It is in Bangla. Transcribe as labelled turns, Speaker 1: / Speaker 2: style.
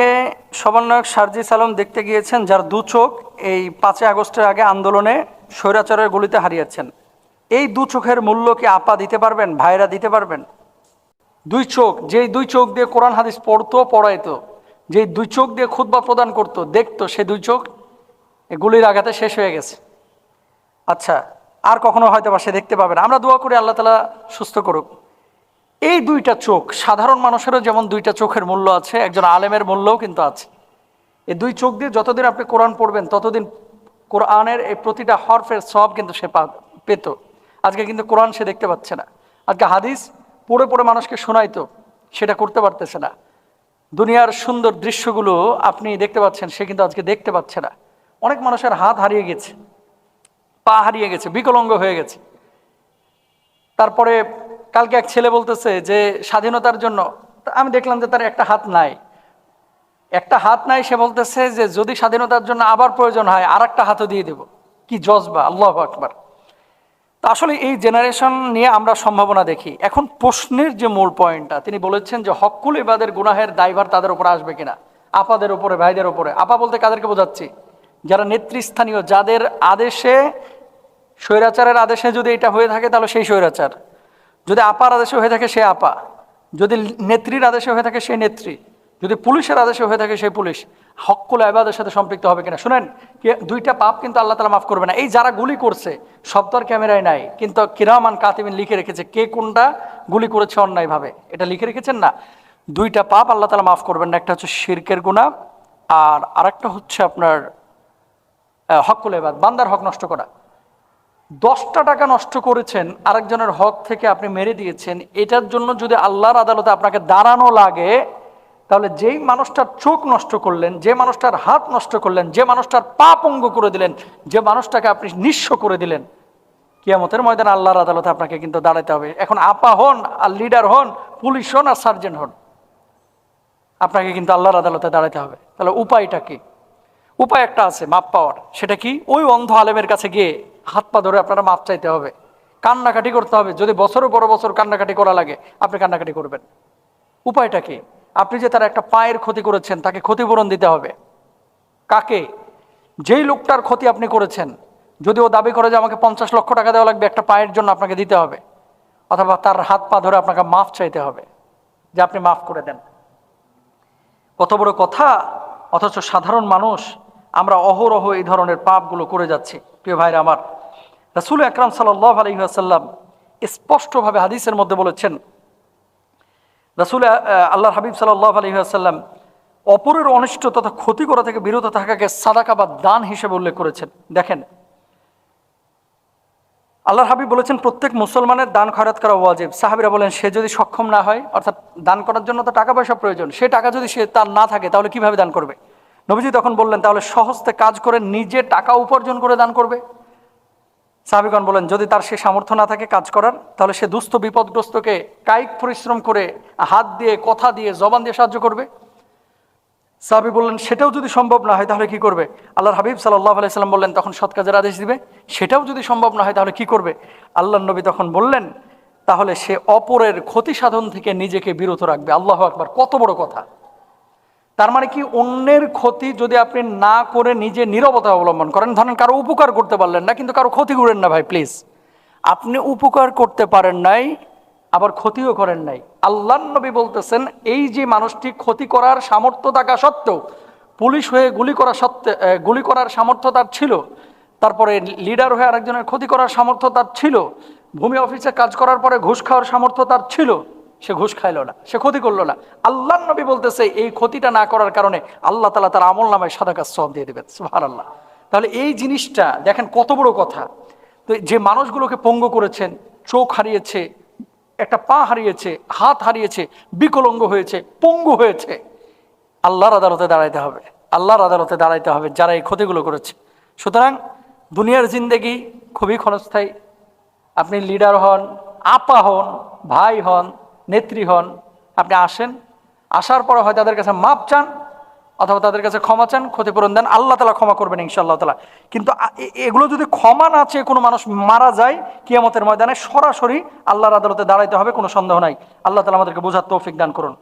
Speaker 1: কে সমন্বয়ক সার্জি সালম দেখতে গিয়েছেন যার দু চোখ এই পাঁচই আগস্টের আগে আন্দোলনে স্বৈরাচারের গুলিতে হারিয়েছেন। এই দু চোখের মূল্য কি আপা দিতে পারবেন, ভাইরা দিতে পারবেন? দুই চোখ, যেই দুই চোখ দিয়ে কোরআন হাদিস পড়তো, পড়াইতো, যেই দুই চোখ দিয়ে খুতবা প্রদান করতো, দেখতো সে দুই চোখ গুলির আঘাতে শেষ হয়ে গেছে। আচ্ছা আর কখনো হয়তো বা সে দেখতে পাবে না। আমরা দোয়া করি আল্লাহ তালা সুস্থ করুক। এই দুইটা চোখ, সাধারণ মানুষেরও যেমন দুইটা চোখের মূল্য আছে, একজন আলেমের মূল্যও কিন্তু আছে। এই দুই চোখ দিয়ে যতদিন আপনি কোরআন পড়বেন, ততদিন কোরআনের এই প্রতিটা হরফের সব কিন্তু সে পেত। আজকে কিন্তু কোরআন সে দেখতে পাচ্ছে না। আজকে হাদিস পড়ে পড়ে মানুষকে শোনাইতো, সেটা করতে পারতেছে না। দুনিয়ার সুন্দর দৃশ্যগুলো আপনি দেখতে পাচ্ছেন, সে কিন্তু আজকে দেখতে পাচ্ছে না। অনেক মানুষের হাত হারিয়ে গেছে, পা হারিয়ে গেছে, বিকলঙ্গ হয়ে গেছে। তারপরে কালকে এক ছেলে বলতেছে যে স্বাধীনতার জন্য আমি দেখলাম যে তার একটা হাত নাই। একটা হাত নাই, সে বলতেছে যে যদি স্বাধীনতার জন্য আবার প্রয়োজন হয় আর একটা হাতও দিয়ে দেব। কি জজবা, আল্লাহ আকবার। তা আসলে এই জেনারেশন নিয়ে আমরা সম্ভাবনা দেখি। এখন প্রশ্নের যে মূল পয়েন্টটা, তিনি বলেছেন যে হকুল ইবাদের গুনাহের দায়ভার তাদের উপরে আসবে কিনা? আপাদের উপরে, ভাইদের উপরে। আপা বলতে কাদেরকে বোঝাচ্ছি? যারা নেতৃস্থানীয়, যাদের আদেশে, স্বৈরাচারের আদেশে যদি এটা হয়ে থাকে, তাহলে সেই স্বৈরাচার। যদি আপার আদেশে হয়ে থাকে সে আপা, যদি নেত্রীর আদেশে হয়ে থাকে সে নেত্রী, যদি পুলিশের আদেশে হয়ে থাকে সেই পুলিশ হকুল আবাদের সাথে সম্পৃক্ত হবে কিনা? শুনেন দুইটা পাপ কিন্তু আল্লাহ তালা মাফ করবে না। এই যারা গুলি করছে তো আর ক্যামেরায় নাই, কিন্তু কিরামান কাতিবিন লিখে রেখেছে, কে কোনটা গুলি করেছে অন্যায়ভাবে, এটা লিখে রেখেছেন না? দুইটা পাপ আল্লাহ তালা মাফ করবেন না, একটা হচ্ছে শিরকের গুণা আর আরেকটা হচ্ছে আপনার হকুল এবাদ বান্দার হক নষ্ট করা। দশটা টাকা নষ্ট করেছেন, আরেকজনের হক থেকে আপনি মেরে দিয়েছেন, এটার জন্য যদি আল্লাহর আদালতে আপনাকে দাঁড়ানো লাগে, তাহলে যেই মানুষটার চোখ নষ্ট করলেন, যে মানুষটার হাত নষ্ট করলেন, যে মানুষটার পা পঙ্গু করে দিলেন, যে মানুষটাকে আপনি নিঃস্ব করে দিলেন, কিয়ামতের ময়দান আল্লাহর আদালতে আপনাকে কিন্তু দাঁড়াতে হবে। এখন আপা হন আর লিডার হন, পুলিশ হন আর সার্জেন্ট হন, আপনাকে কিন্তু আল্লাহর আদালতে দাঁড়াতে হবে। তাহলে উপায়টা কি? উপায় একটা আছে, মাপ পাওয়ার। সেটা কি? ওই অন্ধ আলেমের কাছে গিয়ে হাত পা ধরে আপনারা মাপ চাইতে হবে। কান্নাকাটি করতে হবে। যদি বছরের বড় বছর কান্নাকাটি করা লাগে, আপনি কান্নাকাটি করবেন। উপায়টা কি? আপনি যে তার একটা পায়ের ক্ষতি করেছেন, তাকে ক্ষতিপূরণ দিতে হবে। কাকে? যেই লোকটার ক্ষতি আপনি করেছেন, যদি ও দাবি করে যে আমাকে পঞ্চাশ লক্ষ টাকা দেওয়া লাগবে, একটা পায়ের জন্য আপনাকে দিতে হবে। অথবা তার হাত পা ধরে আপনাকে মাফ চাইতে হবে, যে আপনি মাফ করে দেন। কত বড় কথা, অথচ সাধারণ মানুষ আমরা অহরহ এই ধরনের পাপগুলো করে যাচ্ছি। প্রিয় ভাইরা আমার, রাসুল আকরাম সাল্লাহ আলহিহাসাল্লাম স্পষ্টভাবে হাদিসের মধ্যে বলেছেন, রাসুল আল্লাহ হাবিব সাল্লাহ আলহিহাসাল্লাম অপরের অনিষ্ট তথা ক্ষতি করা থেকে বিরত থাকাকে সাদাকা বা দান হিসেবে উল্লেখ করেছেন। দেখেন, আল্লাহর হাবিব বলেছেন, প্রত্যেক মুসলমানের দান খয়রাত করা ওয়াজিব। সাহাবিরা বলেন, সে যদি সক্ষম না হয়, অর্থাৎ দান করার জন্য তো টাকা পয়সা প্রয়োজন, সে টাকা যদি সে তার না থাকে, তাহলে কীভাবে দান করবে? নবীজি তখন বললেন, তাহলে সহস্তে কাজ করে নিজে টাকা উপার্জন করে দান করবে? সাহাবিগণ বলেন যদি তার সে সামর্থ্য না থাকে কাজ করার, তাহলে সে দুস্থ, বিপদগ্রস্তকে কায়িক পরিশ্রম করে হাত দিয়ে, কথা দিয়ে, জবান দিয়ে সাহায্য করবে? সাহাবি বললেন, সেটাও যদি সম্ভব না হয়, তাহলে কি করবে? আল্লাহর হাবিব সাল্লাহ আলাইসাল্লাম বললেন, তখন সৎ কাজের আদেশ দিবে। সেটাও যদি সম্ভব না হয়, তাহলে কি করবে? আল্লাহ নবী তখন বললেন, তাহলে সে অপরের ক্ষতি সাধন থেকে নিজেকে বিরত রাখবে। আল্লাহ আকবার, কত বড় কথা। তার মানে কি অন্যের ক্ষতি যদি আপনি না করে নিজে নীরবতা অবলম্বন করেন, ধরেন কারও উপকার করতে পারলেন না, কিন্তু কারও ক্ষতি করেন না ভাই প্লিজ আপনি উপকার করতে পারেন নাই, আবার ক্ষতিও করেন নাই। আল্লাহ নবী বলতেছেন, এই যে মানুষটি ক্ষতি করার সামর্থ্য থাকা সত্ত্বেও, পুলিশ হয়ে গুলি করা সত্ত্বে গুলি করার সামর্থ্য তার ছিল, তারপরে লিডার হয়ে আরেকজনের ক্ষতি করার সামর্থ্য তার ছিল, ভূমি অফিসে কাজ করার পরে ঘুষ খাওয়ার সামর্থ্য তার ছিল সে ঘুষ খাইলো না, সে ক্ষতি করল না। আল্লাহ নবী বলতেছে, এই ক্ষতিটা না করার কারণে আল্লাহ তালা তার আমল নামায় সাদা কাজ সব দিয়ে দেবেন। সুহার আল্লাহ তাহলে এই জিনিসটা, দেখেন কত বড় কথা। তো যে মানুষগুলোকে পঙ্গু করেছেন, চোখ হারিয়েছে, একটা পা হারিয়েছে, হাত হারিয়েছে, বিকলঙ্গ হয়েছে, পঙ্গু হয়েছে, আল্লাহর আদালতে দাঁড়াইতে হবে। আল্লাহর আদালতে দাঁড়াইতে হবে যারা এই ক্ষতিগুলো করেছে। সুতরাং দুনিয়ার জিন্দেগি খুবই ক্ষণস্থায়ী। আপনি লিডার হন, আপা হন, ভাই হন নেত্রী হন, আপনি আসেন, আসার পরে হয় তাদের কাছে মাপ চান অথবা তাদের কাছে ক্ষমা চান, ক্ষতিপূরণ দেন, আল্লাহ তালা ক্ষমা করবেন ইনশাআল্লাহ তালা। কিন্তু এগুলো যদি ক্ষমা না চেয়ে কোনো মানুষ মারা যায়, কিয়ামতের ময়দানে সরাসরি আল্লাহর আদালতে দাঁড়াইতে হবে, কোনো সন্দেহ নাই। আল্লাহ তালা আমাদেরকে বোঝার তৌফিক দান করুন।